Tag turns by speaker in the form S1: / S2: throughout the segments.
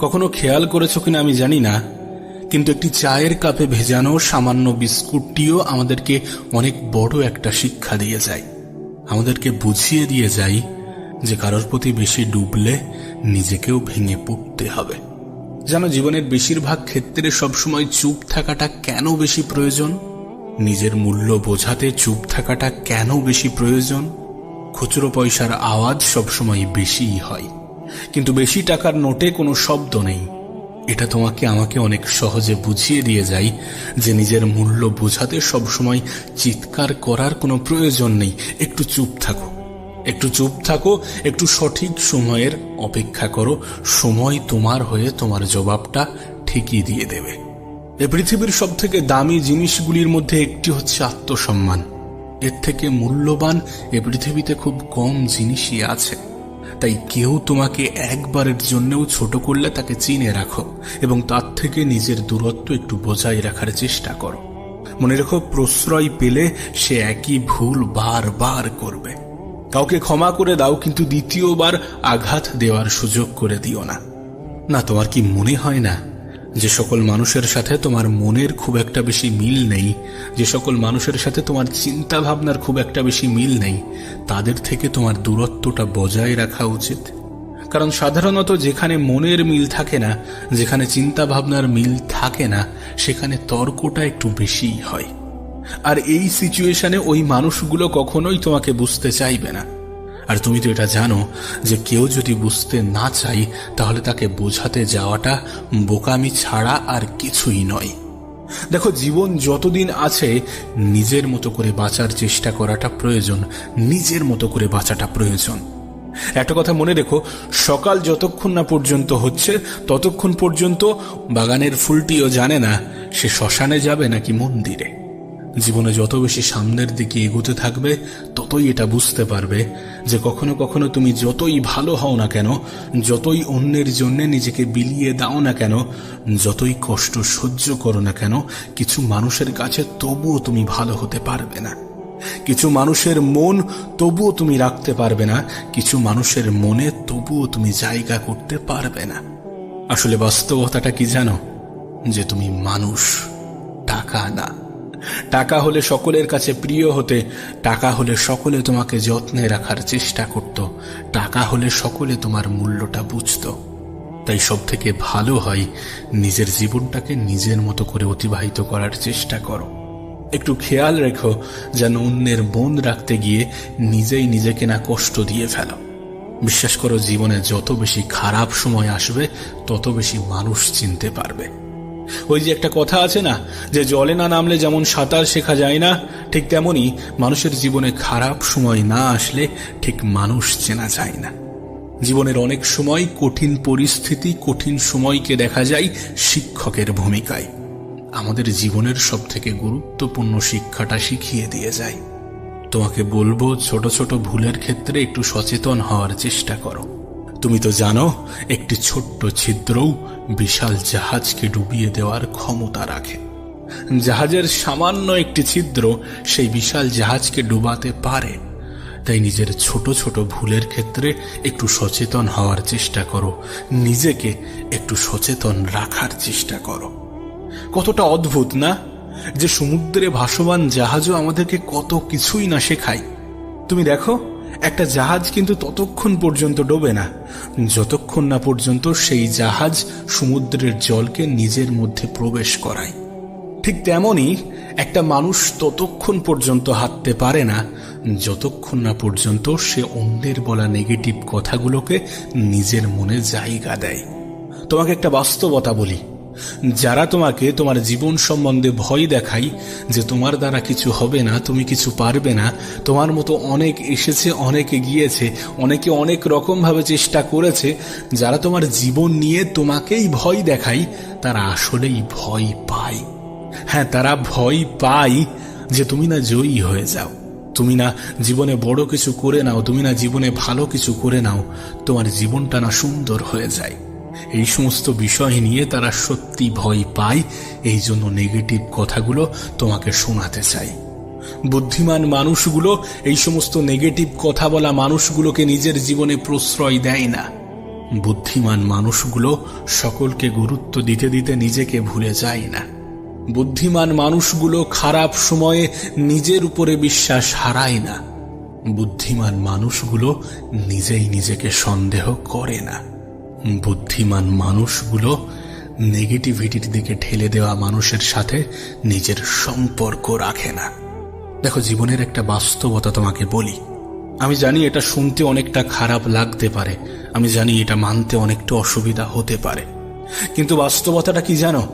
S1: কখনো খেয়াল করেছ কিনা আমি জানি না, কিন্তু একটি চায়ের কাপে ভেজানো সামান্য বিস্কুটটিও আমাদেরকে অনেক বড় একটা শিক্ষা দিয়ে যায়। আমাদেরকে বুঝিয়ে দিয়ে যায় যে কারোর প্রতি বেশি ডুবলে নিজেকেও ভেঙে পড়তে হবে। যেন জীবনের বেশিরভাগ ক্ষেত্রে সবসময় চুপ থাকাটা কেন বেশি প্রয়োজন? নিজের মূল্য বোঝাতে চুপ থাকাটা কেন বেশি প্রয়োজন? খুচরো পয়সার আওয়াজ সবসময় বেশিই হয়। কিন্তু বেশি টাকার নোটে কোনো শব্দ নেই। এটা তোমাকে আমাকে অনেক সহজে বুঝিয়ে দিয়ে যায় যে নিজের মূল্য বোঝাতে সবসময় চিৎকার করার কোনো প্রয়োজন নেই। একটু চুপ থাকো। একটু চুপ থাকো, একটু সঠিক সময়ের অপেক্ষা করো। সময় তোমার হয়ে তোমার জবাবটা ঠিকই দিয়ে দেবে। এ পৃথিবীর সব থেকে দামি জিনিসগুলির মধ্যে একটি হচ্ছে আত্মসম্মান। এর থেকে মূল্যবান এ পৃথিবীতে খুব কম জিনিসই আছে। তাই কেউ তোমাকে একবারের জন্যও ছোট করলে তাকে চিনে রাখো এবং তার থেকে নিজের দূরত্ব একটু বজায় রাখার চেষ্টা করো। মনে রেখো, প্রশ্রয় পেলে সে একই ভুল বারবার করবে। কাউকে ক্ষমা করে দাও, কিন্তু দ্বিতীয়বার আঘাত দেওয়ার সুযোগ করে দিও না। না, তোমার কি মনে হয় না যে সকল মানুষের সাথে তোমার মনের খুব একটা বেশি মিল নেই, যে সকল মানুষের সাথে তোমার চিন্তা ভাবনার খুব একটা বেশি মিল নেই, তাদের থেকে তোমার দূরত্বটা বজায় রাখা উচিত। কারণ সাধারণত যেখানে মনের মিল থাকে না, যেখানে চিন্তা ভাবনার মিল থাকে না, সেখানে তর্কটা একটু বেশিই হয়। আর এই সিচুয়েশনে ওই মানুষগুলো কখনোই তোমাকে বুঝতে চাইবে না। আর তুমি তো এটা জানো যে কেউ যদি বুঝতে না চাই, তাহলে তাকে বোঝাতে যাওয়াটা বোকামি ছাড়া আর কিছুই নয়। দেখো, জীবন যতদিন আছে, নিজের মতো করে বাঁচার চেষ্টা করাটা প্রয়োজন, নিজের মতো করে বাঁচাটা প্রয়োজন। একটা কথা মনে রেখো, সকাল যতক্ষণ না পর্যন্ত হচ্ছে, ততক্ষণ পর্যন্ত বাগানের ফুলটিও জানে না, সে শ্মশানে যাবে নাকি মন্দিরে। জীবনে যত বেশি সামনের দিকে এগোতে থাকবে, ততই এটা বুঝতে পারবে যে কখনো কখনো তুমি যতই ভালো হও না কেন, যতই অন্যের জন্য নিজেকে বিলিয়ে দাও না কেন, যতই কষ্ট সহ্য করো না কেন, কিছু মানুষের কাছে তবুও তুমি ভালো হতে পারবে না। কিছু মানুষের মন তবুও তুমি রাখতে পারবে না, কিছু মানুষের মনে তবুও তুমি জায়গা করতে পারবে না। আসলে বাস্তবতাটা কি জানো? যে তুমি মানুষ, টাকা না। টাকা হলে সকলের কাছে প্রিয় হতে, টাকা হলে সকলে তোমাকে যত্নে রাখার চেষ্টা করত, টাকা হলে সকলে তোমার মূল্যটা বুঝত। তাই সব থেকে ভালো হয় নিজের জীবনটাকে নিজের মতো করে অতিবাহিত করার চেষ্টা করো। একটু খেয়াল রেখো যেন অন্যের মন রাখতে গিয়ে নিজেই নিজেকে না কষ্ট দিয়ে ফেলো। বিশ্বাস করো, জীবনে যত বেশি খারাপ সময় আসবে, তত বেশি মানুষ চিনতে পারবে। ওই যে একটা কথা আছে না, যে জলে না নামলে যেমন সাঁতার শেখা যায় না, ঠিক তেমনি মানুষের জীবনে খারাপ সময় না আসলে ঠিক মানুষ চেনা যায় না। জীবনের অনেক সময় কঠিন পরিস্থিতি, কঠিন সময়কে দেখা যায় শিক্ষকের ভূমিকায়। আমাদের জীবনের সব থেকে গুরুত্বপূর্ণ শিক্ষাটা শিখিয়ে দিয়ে যায়। তোমাকে বলব, ছোট ছোট ভুলের ক্ষেত্রে একটু সচেতন হওয়ার চেষ্টা করো। তুমি তো জানো, একটি ছোট্ট ছিদ্রও বিশাল জাহাজকে ডুবিয়ে দেওয়ার ক্ষমতা রাখে। জাহাজের সামান্য একটি ছিদ্র সেই বিশাল জাহাজকে ডুবাতে পারে। তাই নিজের ছোট ছোট ভুলের ক্ষেত্রে একটু সচেতন হওয়ার চেষ্টা করো। নিজেকে একটু সচেতন রাখার চেষ্টা করো। কতটা অদ্ভুত, না? যে সমুদ্রে ভাসমান জাহাজও আমাদেরকে কত কিছুই না শেখায়। তুমি দেখো একটা জাহাজ কিন্তু ততক্ষণ পর্যন্ত ডোবে না। যতক্ষণ না পর্যন্ত সেই জাহাজ সমুদ্রের জলকে নিজের মধ্যে প্রবেশ করায়। ঠিক তেমনই একটা মানুষ ততক্ষণ পর্যন্ত হাঁটতে পারে না, যতক্ষণ না পর্যন্ত সে অন্যের বলা নেগেটিভ কথাগুলোকে নিজের মনে জায়গা দেয়। তোমাকে একটা বাস্তবতা বলি। যারা তোমাকে তোমার জীবন সম্বন্ধে ভয় দেখাই যে তোমার দ্বারা কিছু হবে না, তুমি কিছু পারবে না, তোমার মতো অনেক এসেছে, অনেকে গিয়েছে অনেকে অনেক রকমভাবে চেষ্টা করেছে, যারা তোমার জীবন নিয়ে তোমাকেই ভয় দেখাই, তারা আসলেই ভয় পায়। হ্যাঁ তারা ভয় পায় যে তুমি না জয়ী হয়ে যাও। তুমি না জীবনে বড় কিছু করে নাও, তুমি না জীবনে ভালো কিছু করে নাও, তোমার জীবনটা না সুন্দর হয়ে যায়। এই সমস্ত বিষয় নিয়ে তারা সত্যি ভয় পায়। এই জন্য নেগেটিভ কথাগুলো তোমাকে শোনাতে চাই। বুদ্ধিমান মানুষগুলো এই সমস্ত নেগেটিভ কথা বলা মানুষগুলোকে নিজের জীবনে প্রশ্রয় দেয় না। বুদ্ধিমান মানুষগুলো সকলকে গুরুত্ব দিতে দিতে নিজেকে ভুলে যায় না। বুদ্ধিমান মানুষগুলো খারাপ সময়ে নিজের উপরে বিশ্বাস হারায় না। বুদ্ধিমান মানুষগুলো নিজেই নিজেকে সন্দেহ করে না। বুদ্ধিমান মানুষগুলো নেগেটিভিটির দিকে ঠেলে দেওয়া মানুষের সাথে নিজের সম্পর্ক রাখে না। দেখো, জীবনের একটা বাস্তবতা তোমাকে বলি। আমি জানি এটা শুনতে অনেকটা খারাপ লাগতে পারে। আমি জানি এটা মানতে অনেকটা অসুবিধা হতে পারে। কিন্তু বাস্তবতাটা কি জানো?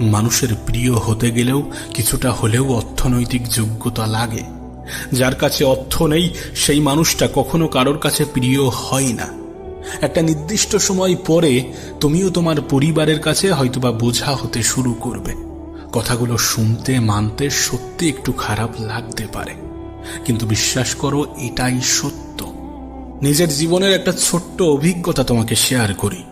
S1: মানুষের প্রিয় হতে গেলেও কিছুটা হলেও অর্থনৈতিক যোগ্যতা লাগে। যার কাছে অর্থ নেই, সেই মানুষটা কখনো কারোর কাছে প্রিয় হয় না। একটা নির্দিষ্ট সময় পরে তুমিও তোমার পরিবারের কাছে হয়তোবা বোঝা হতে শুরু করবে। কথাগুলো শুনতে, মানতে সত্যি একটু খারাপ লাগতে পারে। কিন্তু বিশ্বাস করো, এটাই সত্য। নিজের জীবনের একটা ছোট্ট অভিজ্ঞতা তোমাকে শেয়ার করি।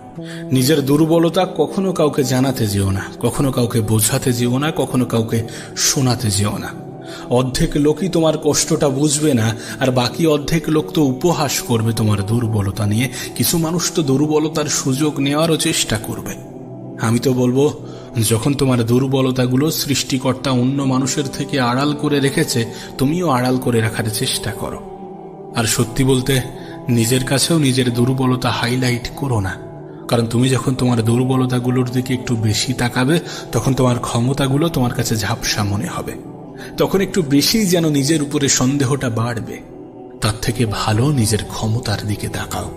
S1: নিজের দুর্বলতা কখনো কাউকে জানাতে যেও না, কখনো কাউকে বোঝাতে যেও না, কখনো কাউকে শোনাতে যেও না। অর্ধেক লোকই তোমার কষ্টটা বুঝবে না, আর বাকি অর্ধেক লোক তো উপহাস করবে তোমার দুর্বলতা নিয়ে। কিছু মানুষ তো দুর্বলতার সুযোগ নেওয়ারও চেষ্টা করবে। আমি তো বলব, যখন তোমার দুর্বলতাগুলো সৃষ্টিকর্তা অন্য মানুষের থেকে আড়াল করে রেখেছে, তুমিও আড়াল করে রাখার চেষ্টা করো। আর সত্যি বলতে, নিজের কাছেও নিজের দুর্বলতা হাইলাইট করো না। কারণ তুমি যখন তোমার দুর্বলতাগুলোর দিকে একটু বেশি তাকাবে, তখন তোমার ক্ষমতাগুলো তোমার কাছে ঝাপসা মনে হবে। তখন একটু বেশি যেন নিজের উপরে সন্দেহটা বাড়বে। তার থেকে ভালো নিজের ক্ষমতার দিকে তাকাও।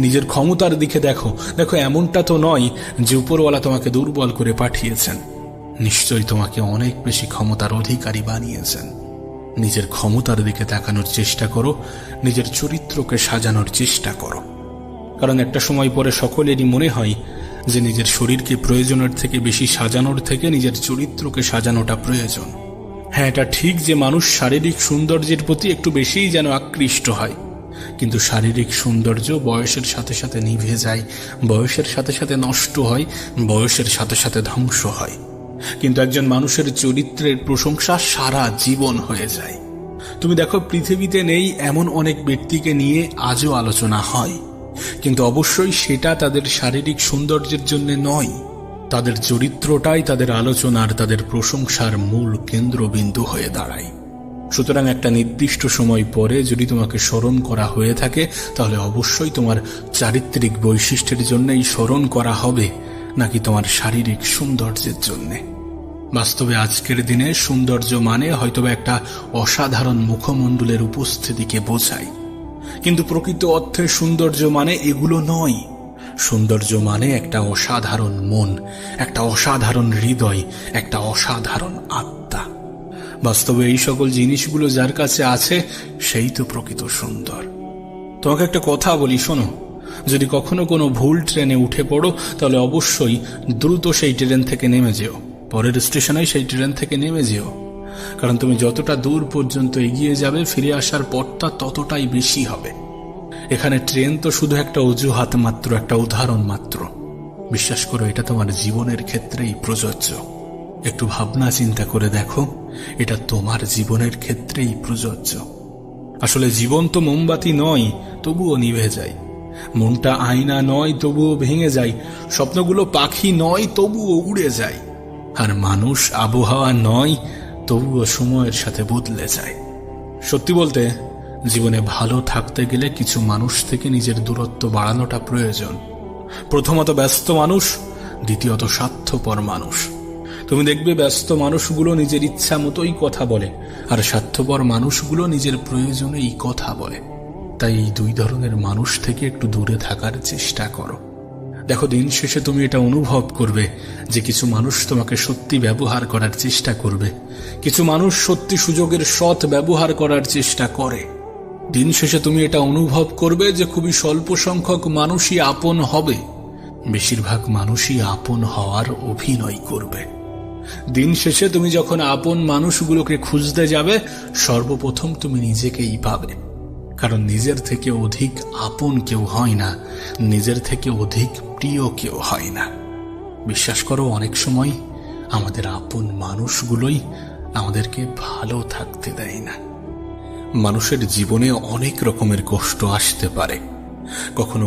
S1: নিজের ক্ষমতার দিকে দেখো। দেখো, এমনটা তো নয় যে উপরওয়ালা তোমাকে দুর্বল করে পাঠিয়েছেন। নিশ্চয়ই তোমাকে অনেক বেশি ক্ষমতার অধিকারী বানিয়েছেন। নিজের ক্ষমতার দিকে তাকানোর চেষ্টা করো। নিজের চরিত্রকে সাজানোর চেষ্টা করো। কারণ একটা সময় পরে সকলেরই মনে হয় যে নিজের শরীরকে প্রয়োজনের থেকে বেশি সাজানোর থেকে নিজের চরিত্রকে সাজানোটা প্রয়োজন। হ্যাঁ এটা ঠিক যে মানুষ শারীরিক সৌন্দর্যের প্রতি একটু বেশিই যেন আকৃষ্ট হয়। কিন্তু শারীরিক সৌন্দর্য বয়সের সাথে সাথে নিভে যায়, বয়সের সাথে সাথে নষ্ট হয়, বয়সের সাথে সাথে ধ্বংস হয়। কিন্তু একজন মানুষের চরিত্রের প্রশংসা সারা জীবন হয়ে যায়। তুমি দেখো, পৃথিবীতে নেই এমন অনেক ব্যক্তিকে নিয়ে আজও আলোচনা হয়। কিন্তু অবশ্যই সেটা তাদের শারীরিক সৌন্দর্যের জন্য নয়। তাদের চরিত্রটাই তাদের আলোচনার, তাদের প্রশংসার মূল কেন্দ্রবিন্দু হয়ে দাঁড়ায়। সুতরাং একটা নির্দিষ্ট সময় পরে যদি তোমাকে স্মরণ করা হয়ে থাকে, তাহলে অবশ্যই তোমার চারিত্রিক বৈশিষ্ট্যের জন্যই স্মরণ করা হবে, নাকি তোমার শারীরিক সৌন্দর্যের জন্যে। বাস্তবে আজকের দিনে সৌন্দর্য মানে হয়তোবা একটা অসাধারণ মুখমণ্ডলের উপস্থিতিকে বোঝায়। কিন্তু প্রকৃত অর্থে সৌন্দর্য মানে এগুলো নয়। সৌন্দর্য মানে একটা অসাধারণ মন, একটা অসাধারণ হৃদয়, একটা অসাধারণ আত্মা। বাস্তবে এই সকল জিনিসগুলো যার কাছে আছে, সেই তো প্রকৃত সুন্দর। তোমাকে একটা কথা বলি, শোনো। যদি কখনো কোনো ভুল ট্রেনে উঠে পড়ো, তাহলে অবশ্যই দ্রুত সেই ট্রেন থেকে নেমে যেও। পরের স্টেশনে সেই ট্রেন থেকে নেমে যেও। কারণ তুমি যতটা দূর পর্যন্ত এগিয়ে যাবে, ফিরে আসার পথটা ততটাই বেশি হবে। এখানে ট্রেন তো শুধু একটা অজুহাত মাত্র, একটা উদাহরণ মাত্র। বিশ্বাস করো, এটা তোমার জীবনের ক্ষেত্রেই প্রযোজ্য। একটু ভাবনা চিন্তা করে দেখো, এটা তোমার জীবনের ক্ষেত্রেই প্রযোজ্য। আসলে জীবন তো মোমবাতি নয়, তবুও নিভে যায়। মনটা আয়না নয়, তবুও ভেঙে যায়। স্বপ্নগুলো পাখি নয়, তবুও উড়ে যায়। আর মানুষ আবহাওয়া নয়, তবুও সময়ের সাথে বদলে যায়। সত্যি বলতে জীবনে ভালো থাকতে গেলে কিছু মানুষ থেকে নিজের দূরত্ব বাড়ানোটা প্রয়োজন। প্রথমত ব্যস্ত মানুষ, দ্বিতীয়ত স্বার্থপর মানুষ। তুমি দেখবে ব্যস্ত মানুষগুলো নিজের ইচ্ছা মতোই কথা বলে, আর স্বার্থপর মানুষগুলো নিজের প্রয়োজনেই কথা বলে। তাই এই দুই ধরনের মানুষ থেকে একটু দূরে থাকার চেষ্টা করো। দেখো, দিন শেষে তুমি এটা অনুভব করবে যে কিছু মানুষ তোমাকে সত্যি ব্যবহার করার চেষ্টা করবে। কিছু মানুষ সত্যি সুযোগের সৎ ব্যবহার করার চেষ্টা করে। দিন শেষে তুমি এটা অনুভব করবে যে খুবই স্বল্প সংখ্যক মানুষই আপন হবে। বেশিরভাগ মানুষই আপন হওয়ার অভিনয় করবে। দিন শেষে তুমি যখন আপন মানুষগুলোকে খুঁজতে যাবে, সর্বপ্রথম তুমি নিজেকেই পাবে। কারণ নিজের থেকে অধিক আপন কেউ হয় না, নিজের থেকে অধিক প্রিয় কেউ হয় না। বিশ্বাস করো, অনেক সময় আমাদের আপন মানুষগুলোই আমাদেরকে ভালো থাকতে দেয় না। মানুষের জীবনে অনেক রকমের কষ্ট আসতে পারে। কখনো